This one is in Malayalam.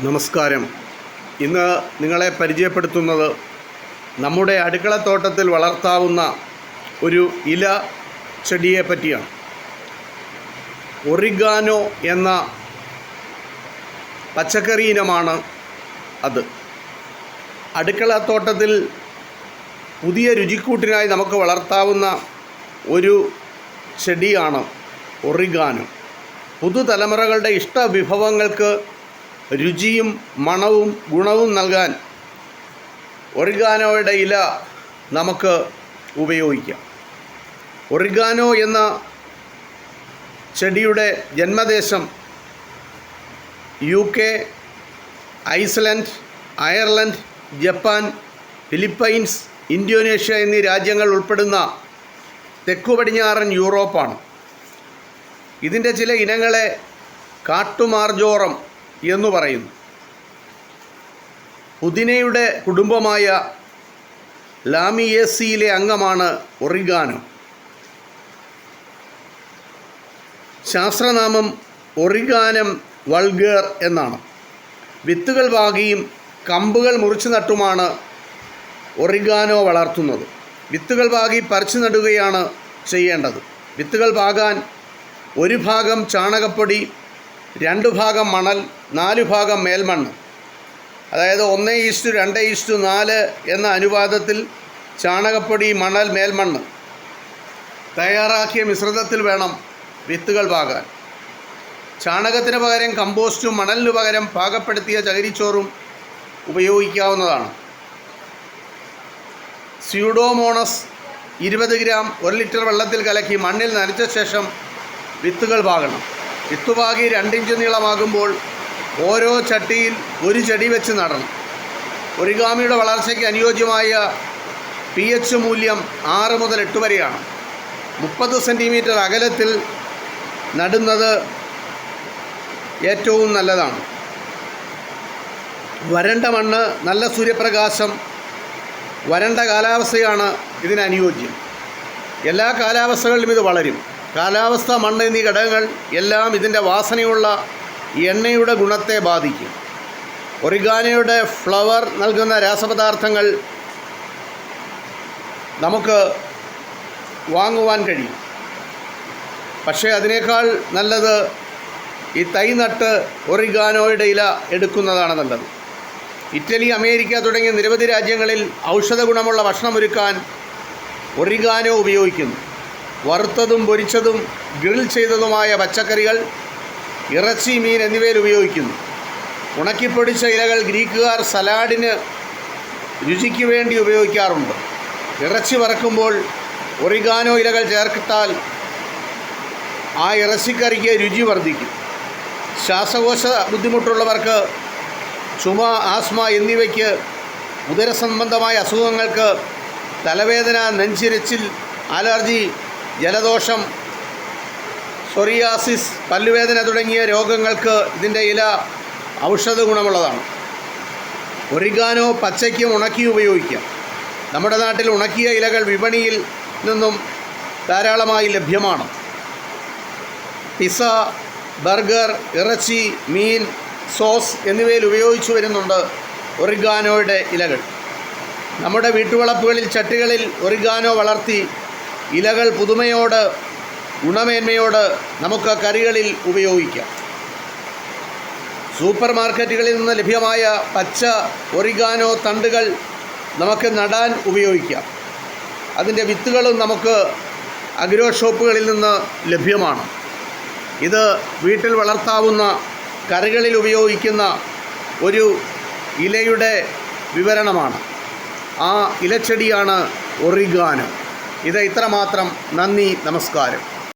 നമസ്കാരം. ഇന്ന് നിങ്ങളെ പരിചയപ്പെടുത്തുന്നത് നമ്മുടെ അടുക്കളത്തോട്ടത്തിൽ വളർത്താവുന്ന ഒരു ഇല ചെടിയെ പറ്റിയാണ്. ഒറിഗാനോ എന്ന പച്ചക്കറി ഇനമാണ് അത്. അടുക്കളത്തോട്ടത്തിൽ പുതിയ രുചിക്കൂട്ടിനായി നമുക്ക് വളർത്താവുന്ന ഒരു ചെടിയാണ് ഒറിഗാനോ. പുതുതലമുറകളുടെ ഇഷ്ട വിഭവങ്ങൾക്ക് രുചിയും മണവും ഗുണവും നൽകാൻ ഒറിഗാനോയുടെ ഇല നമുക്ക് ഉപയോഗിക്കാം. ഒറിഗാനോ എന്ന ചെടിയുടെ ജന്മദേശം U K Iceland Ireland Japan Philippines Indonesia എന്നീ രാജ്യങ്ങൾ ഉൾപ്പെടുന്ന തെക്കു പടിഞ്ഞാറൻ യൂറോപ്പാണ്. ഇതിന്റെ ചില ഇനങ്ങളെ കാട്ടുമാർജോറം എന്ന് പറയുന്നു. പുതിനയുടെ കുടുംബമായ ലാമിയേസിയിലെ അംഗമാണ് ഒറിഗാനോ. ശാസ്ത്രനാമം ഒറിഗാനം വൾഗർ എന്നാണ്. വിത്തുകൾ വാകിയും കമ്പുകൾ മുറിച്ചു നട്ടുമാണ് ഒറിഗാനോ വളർത്തുന്നത്. വിത്തുകൾ വാകി പറിച്ചു നടുകയാണ് ചെയ്യേണ്ടത്. വിത്തുകൾ പാകാൻ ഒരു ഭാഗം ചാണകപ്പൊടി രണ്ട് ഭാഗം മണൽ നാലു ഭാഗം മേൽമണ്ണ്. അതായത് ഒന്ന് ഈസ്റ്റു രണ്ട് ഈസ്റ്റു നാല് എന്ന അനുപാതത്തിൽ ചാണകപ്പൊടി മണൽ മേൽമണ്ണ് തയ്യാറാക്കിയ മിശ്രിതത്തിൽ വേണം വിത്തുകൾ പാകാൻ. ചാണകത്തിന് പകരം കമ്പോസ്റ്റും മണലിന് പകരം പാകപ്പെടുത്തിയ ചകിരിച്ചോറും ഉപയോഗിക്കാവുന്നതാണ്. സ്യൂഡോമോണസ് ഇരുപത് ഗ്രാം ഒരു ലിറ്റർ വെള്ളത്തിൽ കലക്കി മണ്ണിൽ നനച്ച ശേഷം വിത്തുകൾ പാകണം. വിത്തുപാകി രണ്ടിഞ്ച് നീളമാകുമ്പോൾ ഓരോ ചട്ടിയിൽ ഒരു ചെടി വെച്ച് നടണം. ഒരിഗാമിയുടെ വളർച്ചയ്ക്ക് അനുയോജ്യമായ പി എച്ച് മൂല്യം ആറ് മുതൽ എട്ട് വരെയാണ്. മുപ്പത് സെന്റിമീറ്റർ അകലത്തിൽ നടുന്നത് ഏറ്റവും നല്ലതാണ്. വരണ്ട മണ്ണ് നല്ല സൂര്യപ്രകാശം വരണ്ട കാലാവസ്ഥയാണ് ഇതിന് അനുയോജ്യം. എല്ലാ കാലാവസ്ഥകളിലും ഇത് വളരും. കാലാവസ്ഥ മണ്ണ് എന്നീ ഘടകങ്ങൾ എല്ലാം ഇതിന്റെ വാസനയുള്ള എണ്ണയുടെ ഗുണത്തെ ബാധിക്കും. ഒറിഗാനയുടെ ഫ്ലവർ നൽകുന്ന രാസപദാർത്ഥങ്ങൾ നമുക്ക് വാങ്ങുവാൻ കഴിയും. പക്ഷേ അതിനേക്കാൾ നല്ലത് ഈ തൈ നട്ട് ഒറിഗാനോയുടെ ഇല എടുക്കുന്നതാണ് നല്ലത്. ഇറ്റലി അമേരിക്ക തുടങ്ങിയ നിരവധി രാജ്യങ്ങളിൽ ഔഷധ ഗുണമുള്ള ഭക്ഷണമൊരുക്കാൻ ഒറിഗാനോ ഉപയോഗിക്കുന്നു. വറുത്തതും പൊരിച്ചതും ഗ്രിൽ ചെയ്തതുമായ പച്ചക്കറികൾ ഇറച്ചി മീൻ എന്നിവയിൽ ഉപയോഗിക്കുന്നു. ഉണക്കിപ്പൊടിച്ച ഇലകൾ ഗ്രീക്കുകാർ സലാഡിന് രുചിക്ക് വേണ്ടി ഉപയോഗിക്കാറുണ്ട്. ഇറച്ചി വറക്കുമ്പോൾ ഒറിഗാനോ ഇലകൾ ചേർത്താൽ ആ ഇറച്ചിക്കറിക്ക് രുചി വർദ്ധിക്കും. ശ്വാസകോശ ബുദ്ധിമുട്ടുള്ളവർക്ക് ചുമ ആസ്മ എന്നിവയ്ക്ക് ഉദരസംബന്ധമായ അസുഖങ്ങൾക്ക് തലവേദന നെഞ്ചിരച്ചിൽ അലർജി ജലദോഷം സൊറിയാസിസ് പല്ലുവേദന തുടങ്ങിയ രോഗങ്ങൾക്ക് ഇതിന്റെ ഇല ഔഷധ ഗുണമുള്ളതാണ്. ഒറിഗാനോ പച്ചയ്ക്കും ഉണക്കിയും ഉപയോഗിക്കാം. നമ്മുടെ നാട്ടിൽ ഉണക്കിയ ഇലകൾ വിപണിയിൽ നിന്നും ധാരാളമായി ലഭ്യമാണ്. പിസ ബർഗർ ഇറച്ചി മീൻ സോസ് എന്നിവയിൽ ഉപയോഗിച്ചു വരുന്നുണ്ട് ഒറിഗാനോയുടെ ഇലകൾ. നമ്മുടെ വീട്ടുവളപ്പുകളിൽ ചട്ടികളിൽ ഒറിഗാനോ വളർത്തി ഇലകൾ പുതുമയോട് ഗുണമേന്മയോട് നമുക്ക് കറികളിൽ ഉപയോഗിക്കാം. സൂപ്പർ മാർക്കറ്റുകളിൽ നിന്ന് ലഭ്യമായ പച്ച ഒറിഗാനോ തണ്ടുകൾ നമുക്ക് നടാൻ ഉപയോഗിക്കാം. അതിന്റെ വിത്തുകളും നമുക്ക് അഗ്രോ ഷോപ്പുകളിൽ നിന്ന് ലഭ്യമാണ്. ഇത് വീട്ടിൽ വളർത്താവുന്ന കറികളിൽ ഉപയോഗിക്കുന്ന ഒരു ഇലയുടെ വിവരണമാണ്. ആ ഇലച്ചെടിയാണ് ഒറിഗാനോ. ഇത് മാത്രം നന്ദി നമസ്കാരം.